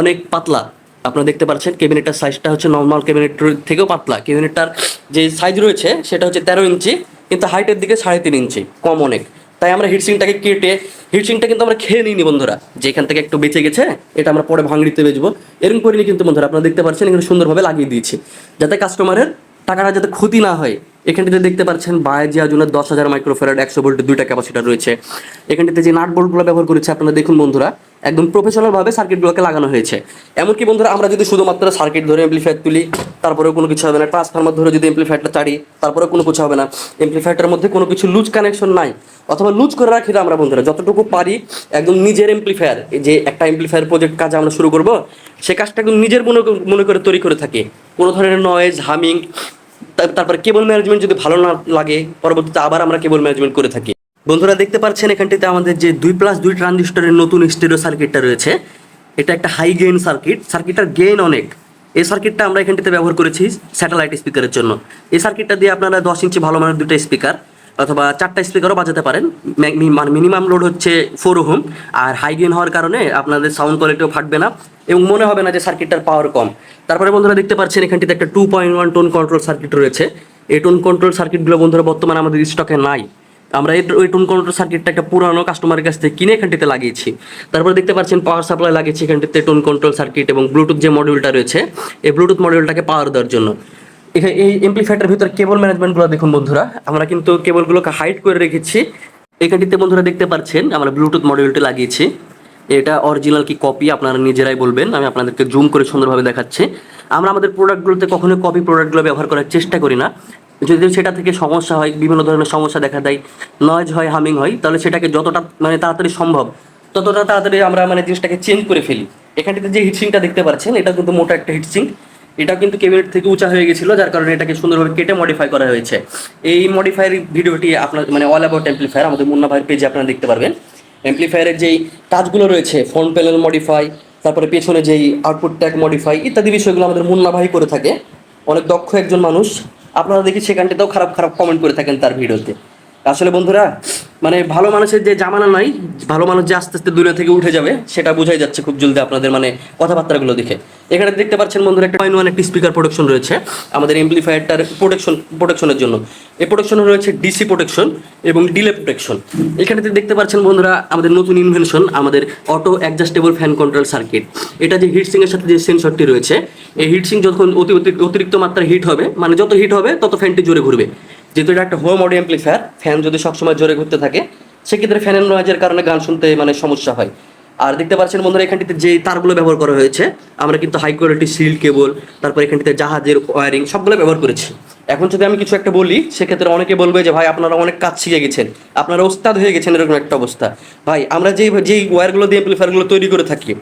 Speaker 1: অনেক পাতলা। আপনারা দেখতে পাচ্ছেন ক্যাবিনেটটার সাইজটা হচ্ছে নর্মাল ক্যাবিনেটের থেকেও পাতলা। ক্যাবিনেটটার যে সাইজ রয়েছে, সেটা হচ্ছে তেরো ইঞ্চি, কিন্তু হাইটের দিকে সাড়ে তিন ইঞ্চি, কম অনেক। তাই আমরা হিটসিংটাকে কেটে হিটসিংটা কিন্তু আমরা খেয়ে নিইনি বন্ধুরা। যেখান থেকে একটু বেঁচে গেছে, এটা আমরা পরে ভাঙড়িতে বেচবো। এরকম করিনি কিন্তু বন্ধুরা, আপনারা দেখতে পাচ্ছেন এখানে সুন্দরভাবে লাগিয়ে দিয়েছি। যাতে কাস্টমারের টাকাটা যাতে ক্ষতি না হয়। এখানটিতে দেখতে পাচ্ছেন বায়াজি আজুনের দশ হাজার মাইক্রোফেরাড একশো ভোল্টের দুইটা ক্যাপাসিটার রয়েছে। এখানটিতে যে নাট বোল্টগুলো ব্যবহার করেছে আপনারা দেখুন বন্ধুরা, একদম প্রফেশনালভাবে সার্কিটগুলোকে লাগানো হয়েছে। এমনকি বন্ধুরা, আমরা যদি শুধুমাত্র সার্কিট ধরে এমপ্লিফায়ার তুলি, তারপরেও কোনো কিছু হবে না। ট্রান্সফার্মার ধরে যদি এমপ্লিফায়ারটা চাড়ি, তারপরেও কোনো কিছু হবে না। এমপ্লিফায়ারটার মধ্যে কোনো কিছু লুজ কানেকশন নাই। অথবা লুজ করে রাখি না আমরা বন্ধুরা, যতটুকু পারি একদম নিজের এমপ্লিফায়ার যে একটা এমপ্লিফায়ার প্রজেক্ট কাজ আমরা শুরু করব, সে কাজটা একদম নিজের মনে মনে করে তৈরি করে থাকি। কোনো ধরনের নয়েজ হামিং তারপরে কেবল ম্যানেজমেন্ট যদি ভালো না লাগে, পরবর্তীতে আবার আমরা কেবল ম্যানেজমেন্ট করে থাকি। বন্ধুরা দেখতে পাচ্ছেন এখানটিতে আমাদের যে দুই প্লাস দুই ট্রানজিস্টরের নতুন স্টেরিও সার্কিটটা রয়েছে। এটা একটা হাই গেইন সার্কিট সার্কিটটার গেইন অনেক। এই সার্কিটটা আমরা এখানটিতে ব্যবহার করেছি স্যাটেলাইট স্পিকারের জন্য। এই সার্কিটটা দিয়ে আপনারা দশ ইঞ্চি ভালো মানের দুটো স্পিকার অথবা চারটা স্পিকারও বাজাতে পারেন। মানে মিনিমাম লোড হচ্ছে ফোর হোম আর হাই গেইন হওয়ার কারণে আপনাদের সাউন্ড কোয়ালিটিও ফাটবে না এবং মনে হবে না যে সার্কিটটার পাওয়ার কম। তারপরে বন্ধুরা দেখতে পাচ্ছেন এখানটিতে একটা two point one tone control circuit রয়েছে। এই টোন কন্ট্রোল সার্কিটগুলো বন্ধুরা বর্তমানে আমাদের স্টকে নাই। আমরা এই টোন কন্ট্রোল সার্কিটটা একটা পুরানো কাস্টমারের কাছ থেকে কিনে এখানটিতে লাগিয়েছি। তারপরে দেখতে পাচ্ছেন পাওয়ার সাপ্লাই লাগিয়েছি এখানটিতে টোন কন্ট্রোল সার্কিট এবং ব্লুটুথ যে মডিউলটা রয়েছে, এই ব্লুটুথ মডিউলটাকে পাওয়ার দেওয়ার জন্য। এখানে এই এমপ্লিফায়ারটার ভিতরে কেবল ম্যানেজমেন্টগুলো দেখুন বন্ধুরা। আমরা কিন্তু কেবলগুলোকে হাইড করে রেখেছি। এখানটিতে বন্ধুরা দেখতে পাচ্ছেন, আমরা ব্লুটুথ মডিউলটি লাগিয়েছি। এটা অরিজিনাল কি কপি আপনারা নিজেরাই বলবেন, আমি আপনাদেরকে জুম করে সুন্দরভাবে দেখাচ্ছি। আমরা আমাদের প্রোডাক্টগুলোতে কখনোই কপি প্রোডাক্টগুলো ব্যবহার করার চেষ্টা করি না। যদি সেটা থেকে সমস্যা হয়, বিভিন্ন ধরনের সমস্যা দেখা দেয় নয়েজ হয় হামিং হয়, তাহলে সেটাকে যতটা মানে তাড়াতাড়ি সম্ভব, ততটা তাড়াতাড়ি আমরা মানে জিনিসটাকে চেঞ্জ করে ফেলি। এখানটিতে যে হিটসিংটা দেখতে পাচ্ছেন, এটা কিন্তু মোটা একটা হিটসিং এটা কিন্তু ক্যাবিনেট থেকে উঁচা হয়ে গেছিল, যার কারণে এটাকে সুন্দরভাবে কেটে মডিফাই করা হয়েছে। এই মডিফায়ার ভিডিওটি আপনার মানে অল অ্যাবাউট এমপ্লিফায়ার আমাদের মুন্না ভাইয়ের পেজে আপনারা দেখতে পারবেন। এমপ্লিফায়ারের যেই কাজগুলো রয়েছে ফোন প্যানেল মডিফাই তারপরে পেছনে যেই আউটপুট ট্যাগ মডিফাই ইত্যাদি বিষয়গুলো আমাদের মুন্না ভাই করে থাকে। অনেক দক্ষ একজন মানুষ। আপনারা দেখি সেখানটাতেও খারাপ খারাপ কমেন্ট করে থাকেন তার ভিডিওতে। আসলে বন্ধুরা মানে ভালো মানুষের যে জামানা নাই, ভালো মানুষ যে আস্তে আস্তে দূরে থেকে উঠে যাবে, সেটা বোঝাই যাচ্ছে খুব জলদি আপনাদের মানে কথাবার্তাগুলো দেখে। এখানে দেখতে পাচ্ছেন বন্ধুরা, একটা ওয়ান একটি স্পিকার প্রোটেকশন রয়েছে, আমাদের এমপ্লিফায়ারটার প্রোটেকশন প্রোটেকশনের জন্য। এই প্রোটেকশনে রয়েছে ডিসি প্রোটেকশন এবং ডিলে প্রোটেকশন এখানে দেখতে পাচ্ছেন বন্ধুরা, আমাদের নতুন ইনভেনশন আমাদের auto adjustable fan control circuit এটা যে হিটসিং এর সাথে যে সেন্সরটি রয়েছে, এই হিটসিং যখন অতি- অতিরিক্ত মাত্রায় হিট হবে মানে যত হিট হবে, তত ফ্যানটি জোরে ঘুরবে। যেহেতু এটা একটা হোম অডিও অ্যাম্পলিফায়ার ফ্যান যদি সবসময় জোরে ঘুরতে থাকে, সেক্ষেত্রে ফ্যানের নয়েজের কারণে গান শুনতে মানে সমস্যা হয়। আর দেখতে পাচ্ছেন বন্ধুরা, এখানটিতে যে তারগুলো ব্যবহার করা হয়েছে, আমরা কিন্তু হাই কোয়ালিটি সিল কেবল তারপর এখানটিতে জাহাজের ওয়ারিং সবগুলো ব্যবহার করেছি। এখন যদি আমি কিছু একটা বলি, সেক্ষেত্রে অনেকে বলবে যে, ভাই, আপনারা অনেক কাজ শিখে গেছেন। আপনারা ওস্তাদ হয়ে গেছেন, এরকম একটা অবস্থা। ভাই, আমরা যেই যেই ওয়্যারগুলো দিয়ে অ্যাম্পলিফায়ারগুলো তৈরি করে থাকি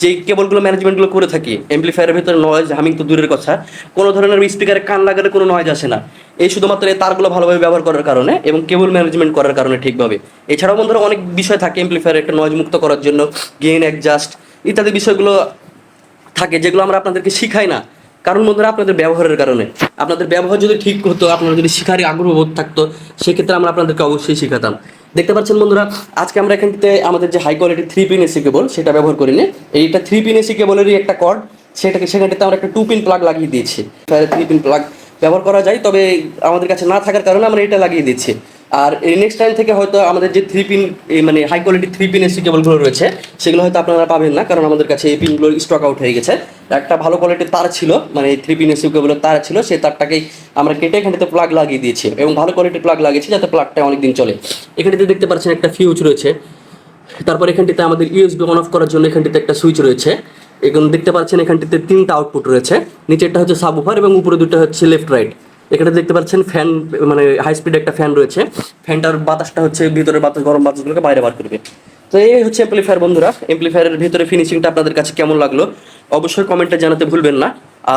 Speaker 1: যেই কেবলগুলো ম্যানেজমেন্টগুলো করে থাকি এমপ্লিফায়ারের ভিতরে নয়েজ হামিং তো দূরের কথা। কোনো ধরনের স্পিকারে কান লাগালে কোনো নয়েজ আসে না। এই শুধুমাত্র এই তারগুলো ভালোভাবে ব্যবহার করার কারণে এবং কেবল ম্যানেজমেন্ট করার কারণে ঠিকভাবে। এছাড়াও বন্ধুরা অনেক বিষয় থাকে এমপ্লিফায়ার একটা নয়েজ মুক্ত করার জন্য গেইন অ্যাডজাস্ট ইত্যাদি বিষয়গুলো থাকে যেগুলো আমরা আপনাদেরকে শিখাই না। কারণ বন্ধুরা আপনাদের ব্যবহারের কারণে। আপনাদের ব্যবহার যদি ঠিক হতো, আপনারা যদি শিখারই আগ্রহ বোধ থাকতো, সেক্ষেত্রে আমরা আপনাদেরকে অবশ্যই শিখাতাম। দেখতে পাচ্ছেন বন্ধুরা, আজকে আমরা এখান থেকে আমাদের যে high quality three pin AC cable সেটা ব্যবহার করিনি এইটা থ্রি পিন এসি কেবলেরই একটা কর্ড সেটাকে সেখানটাতে আমরা একটা টু পিন প্লাগ লাগিয়ে দিয়েছি। থ্রি পিন প্লাগ ব্যবহার করা যায়, তবে আমাদের কাছে না থাকার কারণে আমরা এটা লাগিয়ে দিচ্ছি। আর নেক্সট টাইম থেকে হয়তো আমাদের যে থ্রি পিন মানে high quality three pin AC কেবলগুলো রয়েছে, সেগুলো হয়তো আপনারা পাবেন না, কারণ আমাদের কাছে এই পিনগুলোর স্টক আউট হয়ে গেছে। একটা ভালো কোয়ালিটির তার ছিল মানে থ্রি পিন এসি কেবলের তার ছিল সেই তারটাকেই আমরা কেটে এখানটাতে প্লাগ লাগিয়ে দিয়েছি এবং ভালো কোয়ালিটির প্লাগ লাগিয়েছি যাতে প্লাগটা অনেকদিন চলে। এখানটাতে দেখতে পাচ্ছেন একটা ফিউজ রয়েছে। তারপর এখানটিতে আমাদের ইউএসবি অন অফ করার জন্য এখানটিতে একটা সুইচ রয়েছে। এখন দেখতে পাচ্ছেন এখানটিতে তিনটা আউটপুট রয়েছে। নিচেরটা হচ্ছে সাবুফার এবং উপরে দুটো হচ্ছে লেফট রাইট এখানে দেখতে পাচ্ছেন ফ্যান মানে হাই স্পিড একটা ফ্যান রয়েছে। ফ্যানটার বাতাসটা হচ্ছে ভিতরে বাতাস, গরম বাতাসগুলোকে বাইরে বার করবে। তো এই হচ্ছে এমপ্লিফায়ার বন্ধুরা। এমপ্লিফায়ারের ভিতরে ফিনিশিংটা আপনাদের কাছে কেমন লাগল অবশ্যই কমেন্টে জানাতে ভুলবেন না।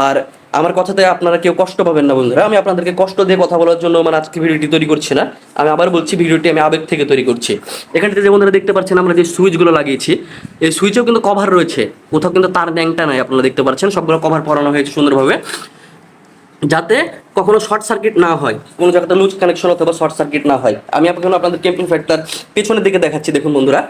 Speaker 1: আর আমার কথাতে আপনারা কেউ কষ্ট পাবেন না বন্ধুরা। আমি আপনাদেরকে কষ্ট দিয়ে কথা বলার জন্য মানে আজকে ভিডিওটি তৈরি করছি না। আমি আবার বলছি, ভিডিওটি আমি আবেগ থেকে তৈরি করছি। এখানে যে বন্ধুরা দেখতে পাচ্ছেন, আমরা যে সুইচগুলো লাগিয়েছি, এই সুইচেও কিন্তু কভার রয়েছে। কোথাও কিন্তু তার ন্যাংটা নাই, আপনারা দেখতে পাচ্ছেন। সবগুলো কভার পরানো হয়েছে সুন্দরভাবে। যাতে কখনো শর্ট সার্কিট না হয়, কোনো জায়গাতে লুজ কানেকশন অথবা শর্ট সার্কিট না হয়। আমি এখন আপনাদেরকে এমপ্লিফায়ারটার পেছনের দিকে দেখাচ্ছি, দেখুন বন্ধুরা।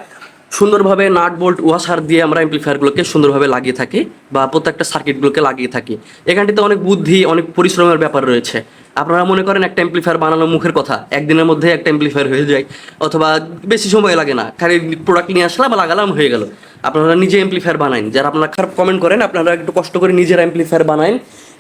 Speaker 1: সুন্দরভাবে নাট বোল্ট ওয়াশার দিয়ে আমরা এমপ্লিফায়ারগুলোকে সুন্দরভাবে লাগিয়ে থাকি বা প্রত্যেকটা সার্কিটগুলোকে লাগিয়ে থাকি। এখানটিতে অনেক বুদ্ধি, অনেক পরিশ্রমের ব্যাপার রয়েছে। আপনারা মনে করেন একটা এমপ্লিফায়ার বানানো মুখের কথা, একদিনের মধ্যে একটা এমপ্লিফায়ার হয়ে যায়, অথবা বেশি সময় লাগে না, খালি প্রোডাক্ট নিয়ে আসলাম বা লাগালাম হয়ে গেল। আপনারা নিজে এমপ্লিফায়ার বানাইন। যারা আপনারা খারাপ কমেন্ট করেন, আপনারা একটু কষ্ট করে নিজের এমপ্লিফায়ার বানাইন।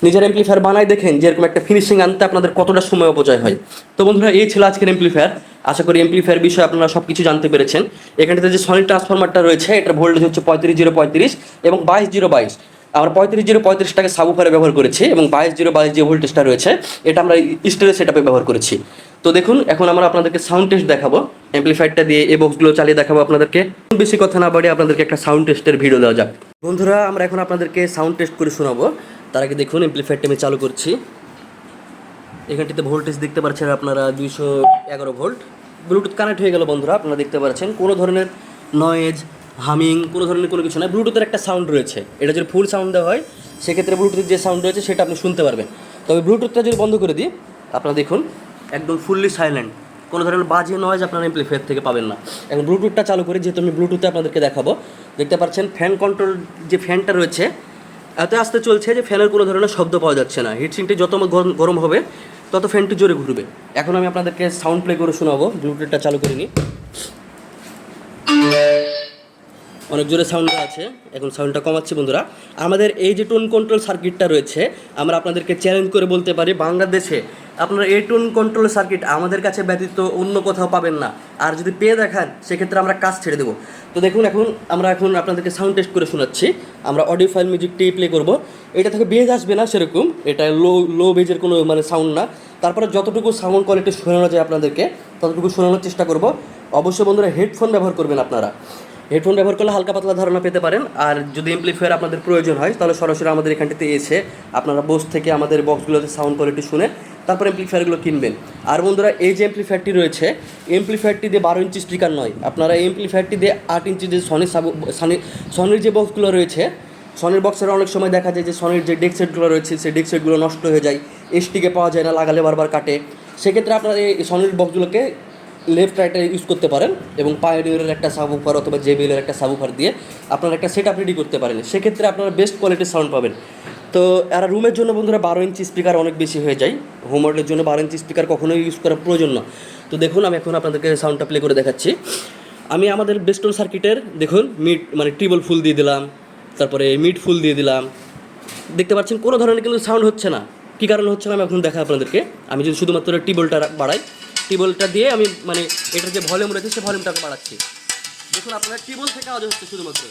Speaker 1: নিজের এমপ্লিফায়ার বানাই দেখেন যে এরকম একটা ফিনিশিং আনতে আপনাদের কতটা সময় অপচয় হয়। তো বন্ধুরা, এই ছিল আজকের এমপ্লিফায়ার আশা করি এমপ্লিফায়ার বিষয়ে আপনারা সব কিছু জানতে পেরেছেন। এখানটাতে যে সনি ট্রান্সফরমারটা রয়েছে, এটার ভোল্টেজ হচ্ছে পঁয়ত্রিশ জিরো পঁয়ত্রিশ এবং বাইশ জিরো বাইশ। আমরা পঁয়ত্রিশ জিরো পঁয়ত্রিশটাকে সাবুফারে ব্যবহার করেছি এবং বাইশ জিরো বাইশ যে ভোল্টেজটা রয়েছে, এটা আমরা স্টোরেজ সেটআপে ব্যবহার করেছি। তো দেখুন, এখন আমরা আপনাদেরকে সাউন্ড টেস্ট দেখাবো। এমপ্লিফায়ারটা দিয়ে এ বক্সগুলো চালিয়ে দেখাবো আপনাদেরকে। বেশি কথা না বাড়িয়ে আপনাদেরকে একটা সাউন্ড টেস্টের ভিডিও দেওয়া যাক। বন্ধুরা, আমরা এখন আপনাদেরকে সাউন্ড টেস্ট করে শোনাবো। তার আগে দেখুন এমপ্লিফায়ারটা আমি চালু করছি। এখানটিতে ভোল্টেজ দেখতে পাচ্ছেন আপনারা দুইশো এগারো ভোল্ট ব্লুটুথ কানেক্ট হয়ে গেল বন্ধুরা, আপনারা দেখতে পাচ্ছেন। কোনো ধরনের নয়েজ হামিং কোনো ধরনের কোনো কিছু নয় ব্লুটুথের একটা সাউন্ড রয়েছে। এটা যদি ফুল সাউন্ড দেওয়া হয়, সেক্ষেত্রে ব্লুটুথের যে সাউন্ড রয়েছে, সেটা আপনি শুনতে পারবেন। তবে ব্লুটুথটা যদি বন্ধ করে দিই, আপনারা দেখুন, একদম ফুললি সাইলেন্ট কোনো ধরনের বাজে নয়েজ আপনারা এমপ্লিফায়ার থেকে পাবেন না। এখন ব্লুটুথটা চালু করে, যেহেতু আমি ব্লুটুথে আপনাদেরকে দেখাবো, দেখতে পাচ্ছেন ফ্যান কন্ট্রোল যে ফ্যানটা রয়েছে এত আস্তে চলছে যে ফ্যানের কোনো ধরনের শব্দ পাওয়া যাচ্ছে না। হিটসিংটি যত গরম- হবে, তত ফ্যানটি জোরে ঘুরবে। এখন আমি আপনাদেরকে সাউন্ড প্লে করে শোনাবো। ব্লুটুথটা চালু করে নিই। অনেক জোরে সাউন্ড আছে, এখন সাউন্ডটা কমাচ্ছি বন্ধুরা। আমাদের এই যে টোন কন্ট্রোল সার্কিটটা রয়েছে, আমরা আপনাদেরকে চ্যালেঞ্জ করে বলতে পারি বাংলাদেশে আপনারা এই টোন কন্ট্রোল সার্কিট আমাদের কাছে ব্যতীত অন্য কোথাও পাবেন না। আর যদি পেয়ে দেখান, সেক্ষেত্রে আমরা কাজ ছেড়ে দেবো। তো দেখুন এখন, আমরা এখন আপনাদেরকে সাউন্ড টেস্ট করে শোনাচ্ছি। আমরা অডিও ফাইল মিউজিকটি প্লে করব। এটা থেকে বেজ আসবে না সেরকম, এটা লো লো বেজের কোনো মানে সাউন্ড না। তারপরে যতটুকু সাউন্ড কোয়ালিটি শোনানো যায় আপনাদেরকে, ততটুকু শোনানোর চেষ্টা করব। অবশ্যই বন্ধুরা হেডফোন ব্যবহার করবেন আপনারা। হেডফোন ব্যবহার করলে হালকা পাতলা ধারণা পেতে পারেন। আর যদি এমপ্লিফায়ার আপনাদের প্রয়োজন হয়, তাহলে সরাসরি আমাদের এখানটিতে এসে আপনারা বোস থেকে আমাদের বক্সগুলোতে সাউন্ড কোয়ালিটি শুনে তারপর এমপ্লিফায়ারগুলো কিনবেন। আর বন্ধুরা, এই যে এমপ্লিফায়ারটি রয়েছে এমপ্লিফায়ারটি দিয়ে বারো ইঞ্চি স্পিকার নয়। আপনারা এমপ্লিফায়ারটি দিয়ে আট ইঞ্চি যে সনি সাবু সনি সনির যে বক্সগুলো রয়েছে সনির বক্সের অনেক সময় দেখা যায় যে সনির যে ডেক সেটগুলো রয়েছে, সেই ডেক সেটগুলো নষ্ট হয়ে যায় এসটিকে পাওয়া যায় না, লাগালে বারবার কাটে। সেক্ষেত্রে আপনারা এই সনির বক্সগুলোকে লেফট রাইটে ইউজ করতে পারেন এবং পায়োনিয়ারের একটা সাবুফার অথবা জেবিএলের একটা সাবুফার দিয়ে আপনারা একটা সেট আপ রেডি করতে পারেন। সেক্ষেত্রে আপনারা বেস্ট কোয়ালিটির সাউন্ড পাবেন। তো এরা রুমের জন্য বন্ধুরা বারো ইঞ্চি স্পিকার অনেক বেশি হয়ে যায়। হোমওয়ার্কের জন্য বারো ইঞ্চি স্পিকার কখনোই ইউজ করার প্রয়োজন না। তো দেখুন, আমি এখন আপনাদেরকে সাউন্ডটা প্লে করে দেখাচ্ছি। আমি আমাদের বেস্টন সার্কিটের দেখুন মিড মানে টিবল ফুল দিয়ে দিলাম। তারপরে মিড ফুল দিয়ে দিলাম। দেখতে পাচ্ছেন, কোনো ধরনের কিন্তু সাউন্ড হচ্ছে না। কী কারণে হচ্ছে না, আমি এখন দেখা আপনাদেরকে। আমি যদি শুধুমাত্র টিবলটা বাড়াই টিবলটা দিয়ে আমি মানে এটার যে ভলিউম রয়েছে, সে ভলিউমটাকে বাড়াচ্ছি। দেখুন আপনারা টিবল থেকে আওয়াজ হচ্ছে শুধুমাত্র।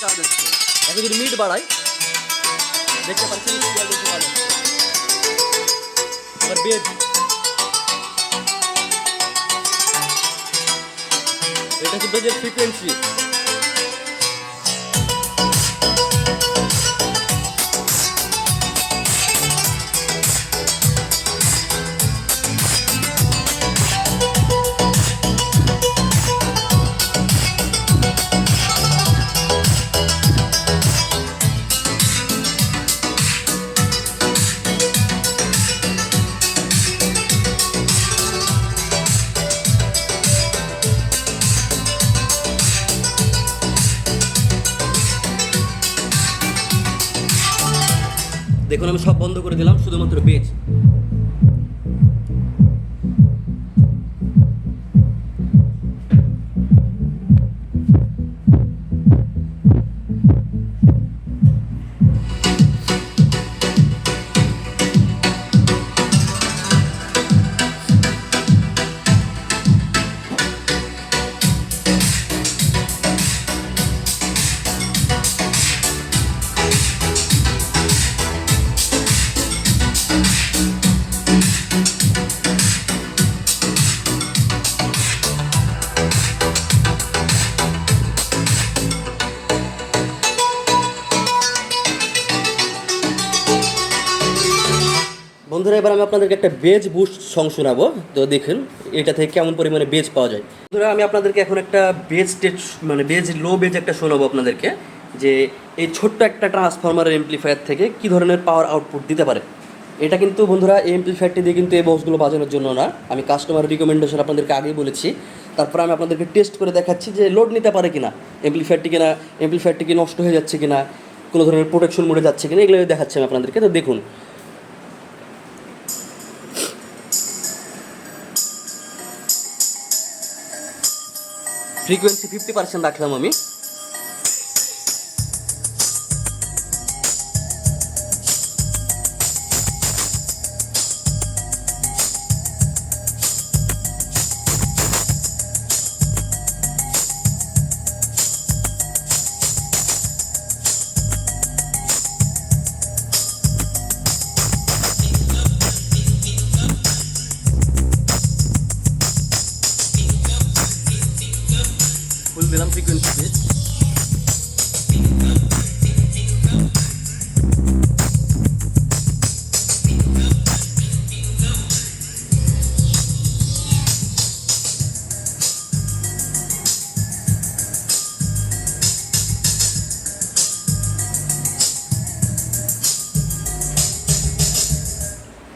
Speaker 1: থেকে হচ্ছে। এখন যদি মিড বাড়াই, দেখতে পাচ্ছেন এটা হচ্ছে বেজের ফ্রিকোয়েন্সি দেখুন আমি সব বন্ধ করে দিলাম শুধুমাত্র বেজ এবার আমি আপনাদেরকে একটা বেজ বুস্ট সং শোনাবো। তো দেখুন, এটা থেকে কেমন পরিমাণে বেজ পাওয়া যায়। বন্ধুরা, আমি আপনাদেরকে এখন একটা বেজ স্টেট মানে বেজ লো বেজ একটা শোনাবো আপনাদেরকে, যে এই ছোট্ট একটা ট্রান্সফরমারের এমপ্লিফায়ার থেকে কী ধরনের পাওয়ার আউটপুট দিতে পারে। এটা কিন্তু বন্ধুরা, এই এমপ্লিফায়ারটি দিয়ে কিন্তু এই বক্সগুলো বাজানোর জন্য না। আমি কাস্টমার রিকমেন্ডেশন আপনাদেরকে আগেই বলেছি। তারপর আমি আপনাদেরকে টেস্ট করে দেখাচ্ছি যে লোড নিতে পারে কিনা। এমপ্লিফায়ারটি কিনা এমপ্লিফায়ারটি কি নষ্ট হয়ে যাচ্ছে কিনা, কোনো ধরনের প্রোটেকশন মরে যাচ্ছে কিনা, এগুলো দেখাচ্ছি আমি আপনাদেরকে। তো দেখুন ফ্রিকোয়েন্সি ফিফটি পার্সেন্ট রাখলাম আমি।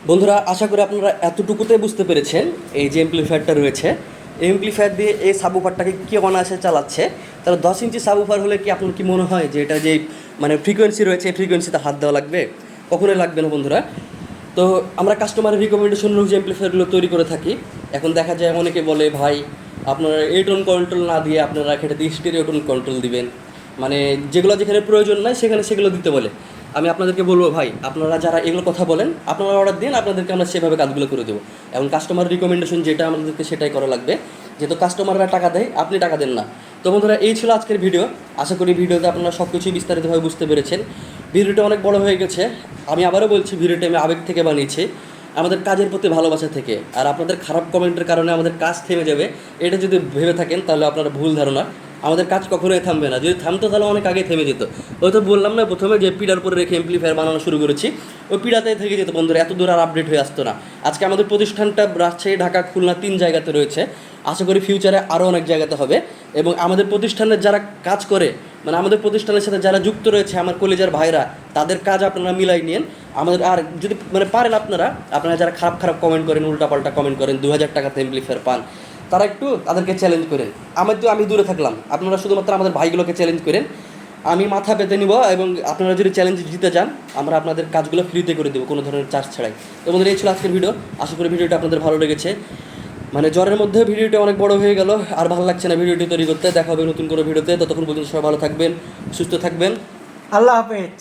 Speaker 1: বন্ধুরা, আশা করি আপনারা এতটুকুতে বুঝতে পেরেছেন এই যে এমপ্লিফায়ারটা রয়েছে। এই এমপ্লিফায়ার দিয়ে এই সাবুফারটাকে কি অনায়াসে চালাচ্ছে। তাহলে দশ ইঞ্চি সাবুফার হলে কি আপনার কি মনে হয় যে এটা যে মানে ফ্রিকোয়েন্সি রয়েছে, এই ফ্রিকোয়েন্সিতে হাত দেওয়া লাগবে? কখনোই লাগবে না বন্ধুরা। তো আমরা কাস্টমারের রিকমেন্ডেশন অনুযায়ী এমপ্লিফায়ারগুলো তৈরি করে থাকি। এখন দেখা যায় অনেকে বলে, ভাই, আপনারা এই টোন কন্ট্রোল না দিয়ে আপনারা সেটাতে স্টেরিও টোন কন্ট্রোল দিবেন। মানে যেগুলো যেখানে প্রয়োজন নাই, সেখানে সেগুলো দিতে বলে। আমি আপনাদেরকে বলব, ভাই, আপনারা যারা এগুলো কথা বলেন, আপনারা অর্ডার দিন, আপনাদেরকে আমরা সেভাবে কাজগুলো করে দেবো। এবং কাস্টমার রিকমেন্ডেশন যেটা আমাদেরকে সেটাই করা লাগবে, যেহেতু কাস্টমাররা টাকা দেয়, আপনি টাকা দেন না। তো বন্ধুরা, এই ছিল আজকের ভিডিও আশা করি ভিডিওতে আপনারা সব কিছুই বিস্তারিতভাবে বুঝতে পেরেছেন। ভিডিওটা অনেক বড় হয়ে গেছে। আমি আবারও বলছি ভিডিওটা আমি আবেগ থেকে বানিয়েছি। আমাদের কাজের প্রতি ভালোবাসা থেকে। আর আপনাদের খারাপ কমেন্টের কারণে আমাদের কাজ থেমে যাবে। এটা যদি ভেবে থাকেন, তাহলে আপনারা ভুল ধারণা। আমাদের কাজ কখনোই থামবে না। যদি থামতো তাহলে অনেক আগে থেমে যেত। ওই তো বললাম না প্রথমে যে পিডার পরে রেখে এমপ্লিফায়ার বানানো শুরু করেছি। ওই পিডাতে থেকে যেত বন্ধুরা, এত দূর আর আপডেট হয়ে আসতো না। আজকে আমাদের প্রতিষ্ঠানটা রাজশাহী, ঢাকা, খুলনা তিন জায়গাতে রয়েছে। আশা করি ফিউচারে আরও অনেক জায়গাতে হবে। এবং আমাদের প্রতিষ্ঠানের যারা কাজ করে মানে আমাদের প্রতিষ্ঠানের সাথে যারা যুক্ত রয়েছে, আমার কলেজের ভাইরা, তাদের কাজ আপনারা মিলাই নিন আমাদের আর যদি মানে পারেন আপনারা আপনারা যারা খারাপ খারাপ কমেন্ট করেন, উল্টাপাল্টা কমেন্ট করেন দু হাজার টাকাতে এমপ্লিফায়ার পান। তারা একটু তাদেরকে চ্যালেঞ্জ করেন। আমার তো আমি দূরে থাকলাম। আপনারা শুধুমাত্র আমাদের ভাইগুলোকে চ্যালেঞ্জ করেন। আমি মাথা পেতে নিব এবং আপনারা যদি চ্যালেঞ্জ জিতে যান, আমরা আপনাদের কাজগুলো ফ্রিতে করে দেবো, কোনো ধরনের চার্জ ছাড়াই। তো বন্ধুরা, এই ছিল আজকের ভিডিও আশা করি ভিডিওটা আপনাদের ভালো লেগেছে। মানে জ্বরের মধ্যে ভিডিওটা অনেক বড় হয়ে গেল, আর ভালো লাগছে না ভিডিওটি তৈরি করতে। দেখা হবে নতুন কোনো ভিডিওতে ততক্ষণ পর্যন্ত সবাই ভালো থাকবেন, সুস্থ থাকবেন।
Speaker 2: আল্লাহ হাফেজ।